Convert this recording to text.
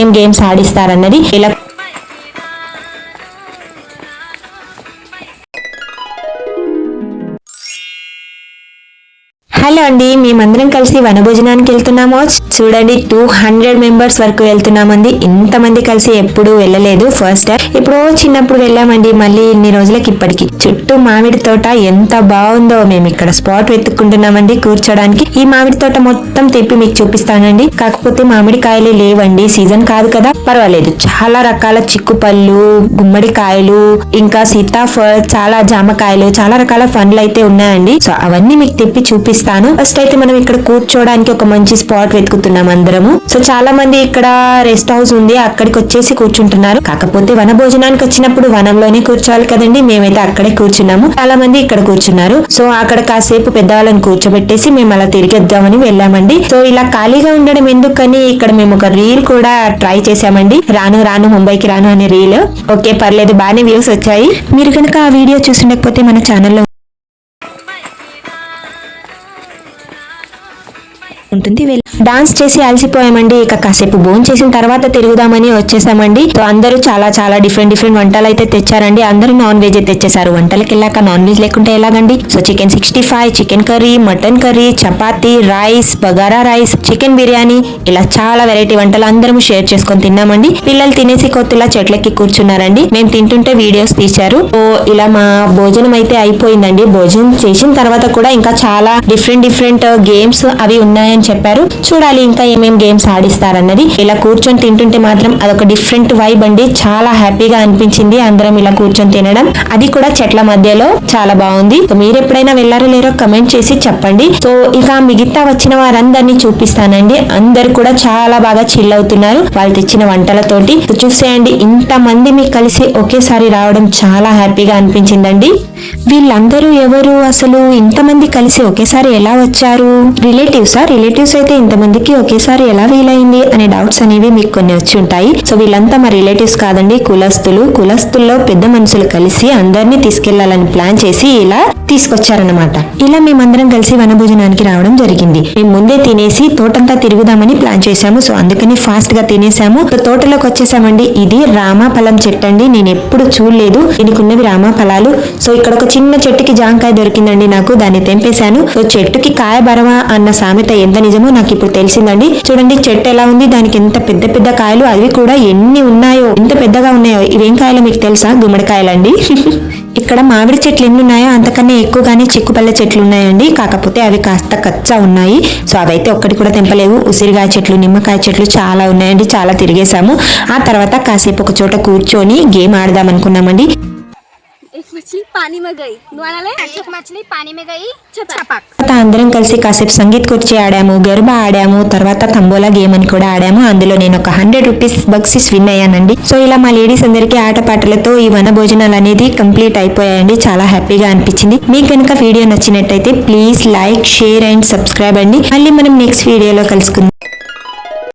ఏమేమి గేమ్స్ ఆడిస్తారన్నది ఇలా హలో అండి మేమందరం కలిసి వనభోజనానికి వెళ్తున్నాము. చూడండి టూ హండ్రెడ్ మెంబర్స్ వరకు వెళ్తున్నామండి. ఇంతమంది కలిసి ఎప్పుడు వెళ్ళలేదు ఫస్ట్ టైం ఇప్పుడు చిన్నప్పుడు వెళ్ళామండి మళ్ళీ ఇన్ని రోజులకి ఇప్పటికి. చుట్టూ మామిడి తోట ఎంత బాగుందో మేము ఇక్కడ స్పాట్ వెతుక్కుంటున్నామండి కూర్చోడానికి. ఈ మామిడి తోట మొత్తం తిప్పి మీకు చూపిస్తానండి. కాకపోతే మామిడి కాయలు లేవండి సీజన్ కాదు కదా. పర్వాలేదు చాలా రకాల చిక్కు పళ్ళు ఇంకా సీతాఫల్ చాలా జామకాయలు చాలా రకాల పండ్లు అయితే ఉన్నాయండి. సో అవన్నీ మీకు తిప్పి చూపిస్తాను. ఫస్ట్ అయితే మనం ఇక్కడ కూర్చోడానికి ఒక మంచి స్పాట్ వెతుకుతున్నాం అందరము. సో చాలా మంది ఇక్కడ రెస్ట్ హౌస్ ఉంది. అక్కడికి వచ్చేసి కూర్చుంటున్నారు. కాకపోతే వన భోజనానికి వచ్చినప్పుడు వనంలోనే కూర్చోవాలి కదండి. మేమైతే అక్కడే కూర్చున్నాము. చాలా మంది ఇక్కడ కూర్చున్నారు. సో అక్కడ కాసేపు పెద్దవాళ్ళని కూర్చోబెట్టేసి మేము అలా తిరిగి వద్దామని వెళ్ళామండి. సో ఇలా ఖాళీగా ఉండడం ఎందుకని ఇక్కడ మేము ఒక రీల్ కూడా ట్రై చేసామండి రాను రాను ముంబైకి రాను అనే రీల్ ఓకే పర్లేదు. బాగానే వ్యూస్ వచ్చాయి. మీరు కనుక ఆ వీడియో చూసిండకపోతే మన ఛానల్లో ఉంటుంది డాన్స్ చేసి అలసిపోయామండి. ఇక కాసేపు భోజనం చేసిన తర్వాత తిరుగుదామని వచ్చేసామండి. సో అందరూ చాలా చాలా డిఫరెంట్ డిఫరెంట్ వంటలు అయితే తెచ్చారండి. అందరూ నాన్ వెజ్ తెచ్చేసారు వంటలకి వెళ్ళాక నాన్ వెజ్ లేకుంటే ఎలాగండి? So chicken sixty five chicken curry mutton curry chapati rice bagara rice chicken biryani ఇలా చాలా వెరైటీ వంటలు అందరం షేర్ చేసుకొని తిన్నామండి. పిల్లలు తినేసి కొత్తలా చెట్లకి కూర్చున్నారండి. మేము తింటుంటే వీడియోస్ తీశారు. సో ఇలా మా భోజనం అయితే అయిపోయిందండి. భోజనం చేసిన తర్వాత కూడా ఇంకా చాలా డిఫరెంట్ డిఫరెంట్ uh, గేమ్స్ అవి ఉన్నాయని చెప్పారు. చూడాలి ఇంకా ఏమేం గేమ్స్ ఆడిస్తారన్నది. ఇలా కూర్చొని తింటుంటే మాత్రం అదొక డిఫరెంట్ వైబ్ అండి. చాలా హ్యాపీగా అనిపించింది అందరం ఇలా కూర్చొని తినడం. అది కూడా చెట్ల మధ్యలో. చాలా బాగుంది. మీరు ఎప్పుడైనా వెళ్ళారో లేరో కమెంట్ చేసి చెప్పండి. సో ఇక మిగతా వచ్చిన వారందరినీ చూపిస్తానండి. అందరు కూడా చాలా బాగా చిల్ అవుతున్నారు. వాళ్ళు తెచ్చిన వంటలతోటి. చూసేయండి. ఇంత మంది మీకు కలిసి ఒకేసారి రావడం చాలా హ్యాపీగా అనిపించిందండి. వీళ్ళందరూ ఎవరు? అసలు ఇంతమంది కలిసి ఒకేసారి ఎలా వచ్చారు? రిలేటివ్సా? రిలేటివ్స్ అయితే ఇంతమందికి ఒకేసారి ఎలా వీలైంది అనే డౌట్స్ అనేవి మీకు కొన్ని వచ్చి ఉంటాయి. సో వీళ్ళంతా మా రిలేటివ్స్ కాదండి కులస్తులు. కులస్తుల్లో పెద్ద మనుషులు కలిసి అందరినీ తీసుకెళ్ళాలని ప్లాన్ చేసి ఇలా తీసుకొచ్చారనమాట ఇలా మేమందరం కలిసి వనభోజనానికి రావడం జరిగింది. మేము ముందే తినేసి తోటంతా తిరుగుదామని ప్లాన్ చేశాము. సో అందుకని ఫాస్ట్గా తినేసాము తోటలోకి వచ్చేసామండి. ఇది రామాఫలం చెట్టు అండి. నేను ఎప్పుడు చూడలేదు. దీనికి ఉన్నవి రామాఫలాలు. సో ఇక్కడ ఒక చిన్న చెట్టుకి జాంకాయ దొరికిందండి నాకు. దాన్ని తెంపేశాను. సో చెట్టుకి కాయ బరవా అన్న సామెత ఎంత నిజమో నాకు ఇప్పుడు తెలిసిందండి. చూడండి చెట్టు ఎలా ఉంది దానికి ఎంత పెద్ద పెద్ద కాయలు అవి కూడా ఎన్ని ఉన్నాయో ఎంత పెద్దగా ఉన్నాయో ఇవేం కాయలు మీకు తెలుసా? గుమ్మడికాయలండి. ఇక్కడ మామిడి చెట్లు ఎన్ని ఉన్నాయో అంతకన్నా ఎక్కువగానే చిక్కుపల్లె చెట్లు ఉన్నాయండి. కాకపోతే అవి కాస్త కచ్చా ఉన్నాయి. సో అవైతే ఒక్కటి కూడా తెంపలేవు. ఉసిరికాయ చెట్లు నిమ్మకాయ చెట్లు చాలా ఉన్నాయండి. చాలా తిరిగేసాము ఆ తర్వాత కాసేపు ఒక చోట కూర్చొని గేమ్ ఆడదాం అనుకున్నామండి పానీ పానీ చపాక్ అందరం కలిసి కాసేపు సంగీత్ కుర్చీ ఆడాము గర్భ ఆడాము తర్వాత తంబోలా గేమ్ అని కూడా ఆడాము. అందులో నేను ఒక హండ్రెడ్ రూపీస్ బక్సిస్ విన్ అయ్యానండి. సో ఇలా మా లేడీస్ అందరికీ ఆటపాటలతో ఈ వన భోజనాలు అనేది కంప్లీట్ అయిపోయాయండి. చాలా హ్యాపీగా అనిపించింది. మీకు కనుక వీడియో నచ్చినట్టయితే please like share and subscribe అండి. మళ్ళీ మనం నెక్స్ట్ వీడియోలో కలుసుకుందాం.